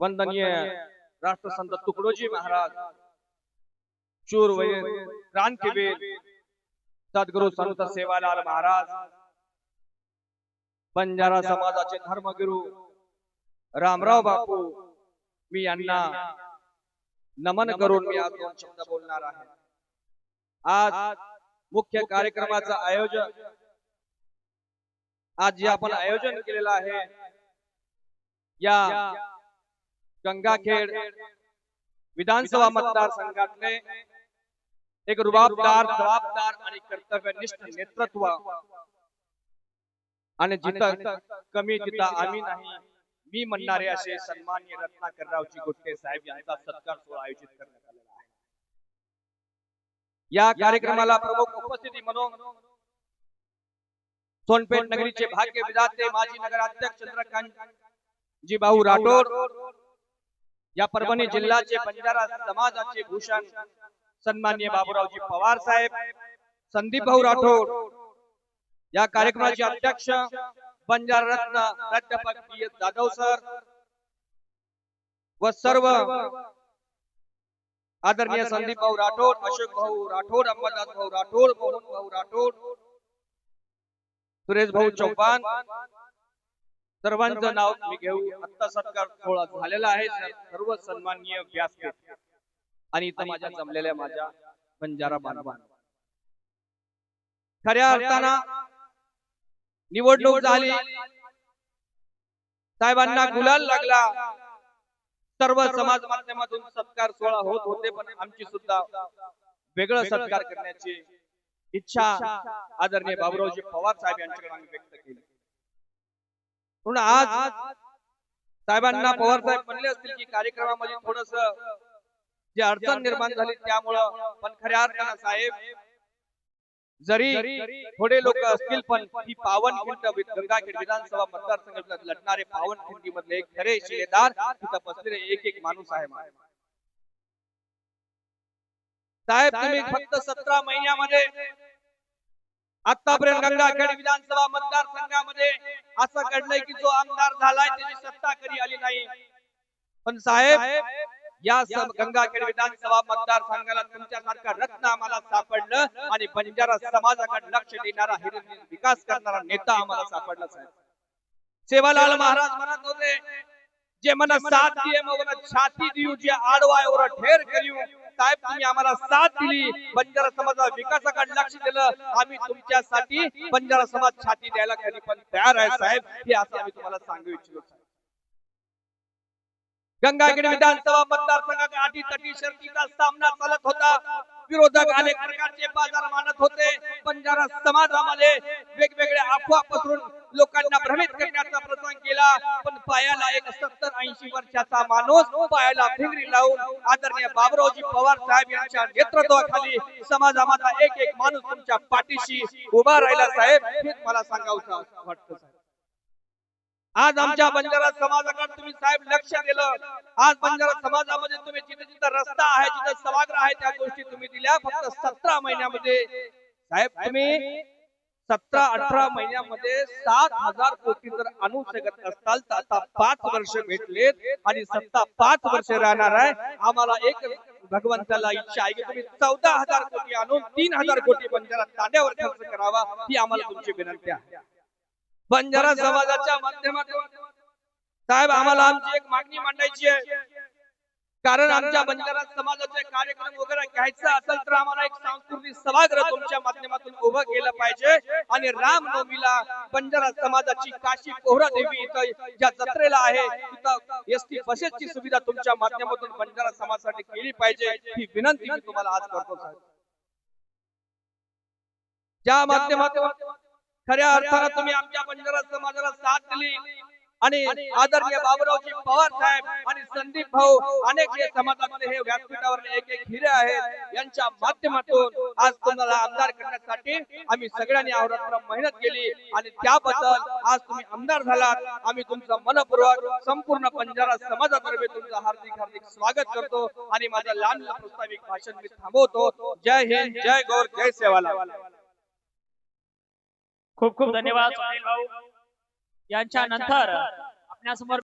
वंदनीय राष्ट्रसंत तुकडोजी महाराज चूर वय क्रांतीवीर सद्गुरु संत सेवालाल महाराज बंजारा समाजाचे धर्मगुरु रामराव बापू मी यांना नमन करून मी आज दोन शब्द बोलणार आहे. आज मुख्य कार्यक्रमाचं आयोजन आज जे आपण आयोजन केलेलं आहे या गंगाखेड विधानसभा मतदारसंघातले एक रुबाबदार जबाबदार आणि कर्तव्यनिष्ठ नेतृत्व आणि जिथं कमी तिथं आम्ही नाही मी म्हणणारे असे सन्मान्य रत्नाकररावजी गुट्टे साहेब यांचा सत्कार सोहळा आयोजित करण्यात आलेला आहे. या कार्यक्रमाला प्रमुख उपस्थिती म्हणून सोनपेठ नगरीचे भाग्य विधाते माजी नगराध्यक्ष चंद्रकांत जी भाऊ राठोड या परभणी जिल्ह्याचे बंजारा समाजाचे भूषण सन्मान्य बाबूरावजी पवार साहेब संदीप भाऊ राठोड या कार्यक्रमाचे अध्यक्ष बंजारा रत्न प्राध्यापक पी एस जाधव सर व सर्व आदरणीय संदीप भाऊ राठोड अशोक भाऊ राठोड अंबादास भाऊ राठोड मोहन भाऊ राठोड सुरेश भाऊ चौहान सर्वांचं नाव मी घेऊ. आत्ता सत्कार सोहळा झालेला आहे. सर्व सन्माननीय व्यासपीठ. आणि इथं माझ्या जमलेल्या माझ्या बंजारा बांधवांना. खऱ्या अर्थानं निवडणूक झाली. साहेबांना गुलाल लागला. सर्व समाज माध्यमातून सत्कार सोहळा होत होते पण आमची सुद्धा वेगळं सत्कार करण्याची इच्छा आदरणीय बाबुरावजी पवार साहेब यांच्याकडे आम्ही व्यक्त केली. म्हणून आज साहेबांना पवार साहेब म्हणले असतील की कार्यक्रमामध्ये थोडस जे अडचण निर्माण झाली त्यामुळं पण खऱ्या अर्थानं साहेब जरी थोडे लोक असतील पण ही पावन खिंड गंगाखेड विधानसभा मतदारसंघात लढणारे पावन खिंडी मधले एक खरे शिलेदार तिथं बसलेले एक एक माणूस आहे साहेब तुम्ही फक्त सतरा महिन्यामध्ये आतापर्यंत गंगाखेड विधानसभा मतदारसंघामध्ये असं घडलंय की जो आमदार झालाय त्याची सत्ता कधी आली नाही. पण साहेब या सब- गंगाखेड विधानसभा मतदारसंघाला तुमच्यासारखा रत्न आम्हाला सापडलं आणि बंजारा समाजाकडे लक्ष देणारा विकास करणारा नेता आम्हाला सापडला साहेब. सेवालाल महाराज म्हणत होते जे मन साथ दिए मग छाती देऊ जे आडवाय ठेर करू साहेब तुम्ही आम्हाला साथ दिली. बंजारा समाजा विकासाकडे लक्ष दिलं. आम्ही तुमच्यासाठी बंजारा समाज छाती द्यायला कधी पण तयार आहे साहेब. हे असं आम्ही तुम्हाला सांगू इच्छितो साहेब. गंगाखेड विधानसभा मतदारसंघात आठी तटी शर्तीचा सामना चालत होता. विरोधक अनेक प्रकारचे बाजार मानत होते. बंजारा समाजामध्ये वेगवेगळ्या अफवा पसरून लोकांना भ्रमित करण्याचा प्रयत्न केला. पण पायाला एक सत्तर ऐंशी वर्षाचा माणूस पायाला फिंगरी लावून आदरणीय बाबरावजी पवार साहेब यांच्या नेतृत्वाखाली समाजामधला एक एक माणूस तुमच्या पाठीशी उभा राहिला. साहेब हेच मला सांगावं वाटतं आज आमच्या बंजारा समाजाकडे तुम्ही साहेब लक्ष दिलं. आज बंजारा समाजामध्ये तुम्ही जिथे जिथे रस्ता आहे जिथे सभागृह आहे त्या गोष्टी तुम्ही दिल्या. फक्त सतरा महिन्यामध्ये. साहेब तुम्ही सतरा अठरा महिन्यामध्ये सात हजार कोटी जर आणू शकत असताल तर आता पाच वर्ष भेटलेत आणि सत्ता पाच वर्ष राहणार आहे. आम्हाला एक भगवंताला इच्छा आहे की तुम्ही चौदा हजार कोटी आणून तीन हजार कोटी बंजारा तांड्यावर खर्च करावा ही आम्हाला तुमची विनंती आहे. बंजारा समाजाच्या माध्यमातून साहेब आम्हाला आमची एक मागणी मांडायची आहे. कारण आमच्या बंजारा समाजाचे कार्यक्रम वगैरे घ्यायचं असेल तर आम्हाला एक सांस्कृतिक सभागृह तुमच्या माध्यमातून उभं केलं पाहिजे आणि रामनवमीला बंजारा समाजाची काशी पोहरा देवी इथं ज्या जत्रेला आहे. तिथं एस टी बसेसची सुविधा तुमच्या माध्यमातून बंजारा समाजासाठी केली पाहिजे. ही विनंती मी तुम्हाला आज करतो साहेब. ज्या माध्यमातून खऱ्या अर्थानं तुम्ही आमच्या बंजारा समाजाला साथ दिली. आणि आदरणीय बाबुरावजी पवार साहेब आणि संदीप भाऊ अनेक जे समाजामध्ये हे व्यासपीठावर एक एक हिरे आहेत यांच्या माध्यमातून आज तुम्हाला आमदार करण्यासाठी आम्ही सगळ्यांनी अहोरात्र मेहनत केली आणि त्याबद्दल आज तुम्ही आमदार झालात. आम्ही तुमचं मनपूर्वक संपूर्ण बंजारा समाजातर्फे तुमचं हार्दिक हार्दिक स्वागत करतो आणि माझं लहान प्रस्ताविक भाषण मी थांबवतो. जय हिंद जय गौर जय सेवालाल. खूप खूप धन्यवाद. सुनील भाऊ यांच्या नंतर आपल्यासमोर